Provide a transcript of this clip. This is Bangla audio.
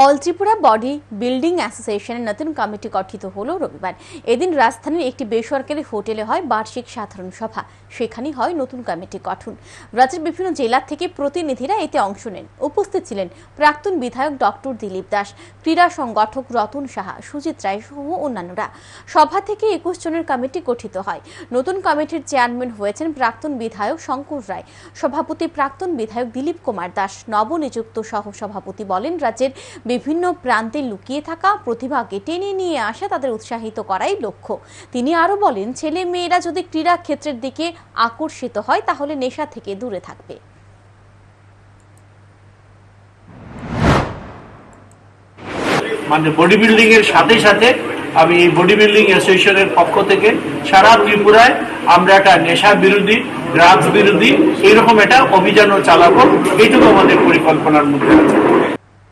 অল ত্রিপুরা বডি বিল্ডিং অ্যাসোসিয়েশনের নতুন কমিটি গঠিত হলো রবিবার। এদিন রাজধানীর একটি বেসরকারি হোটেলে হয় বার্ষিক সাধারণ সভা। সেখানেই হয় নতুন কমিটি গঠন। রাজ্যের বিভিন্ন জেলা থেকে প্রতিনিধিরা এতে অংশ নেন। উপস্থিত ছিলেন প্রাক্তন বিধায়ক ডক্টর দিলীপ দাস, ক্রীড়া সংগঠক রতন সাহা, সুজিত রায় সহ অন্যান্যরা। সভা থেকে একুশ জনের কমিটি গঠিত হয়। নতুন কমিটির চেয়ারম্যান হয়েছেন প্রাক্তন বিধায়ক শঙ্কর রায়। সভাপতি প্রাক্তন বিধায়ক দিলীপ কুমার দাস, নবনিযুক্ত সহ সভাপতি বলেন, রাজ্যের বিভিন্ন প্রান্তে লুকিয়ে থাকা প্রতিভাকে টেনে নিয়ে আসা তাদের উৎসাহিত করাই লক্ষ্য। তিনি আরও বলেন, ছেলে মেয়েরা যদি ক্রীড়া ক্ষেত্রের দিকে আকর্ষিত হয়, তাহলে নেশা থেকে দূরে থাকবে। মানে বডি বিল্ডিং এর সাথে সাথে আমি এই বডি বিল্ডিং অ্যাসোসিয়েশনের পক্ষ থেকে সারা ত্রিপুরায় আমরা একটা নেশা বিরোধী ড্রাগস বিরোধী এইরকম একটা অভিযানও চালাবো। এইটুকু আমাদের পরিকল্পনার মধ্যে আছে।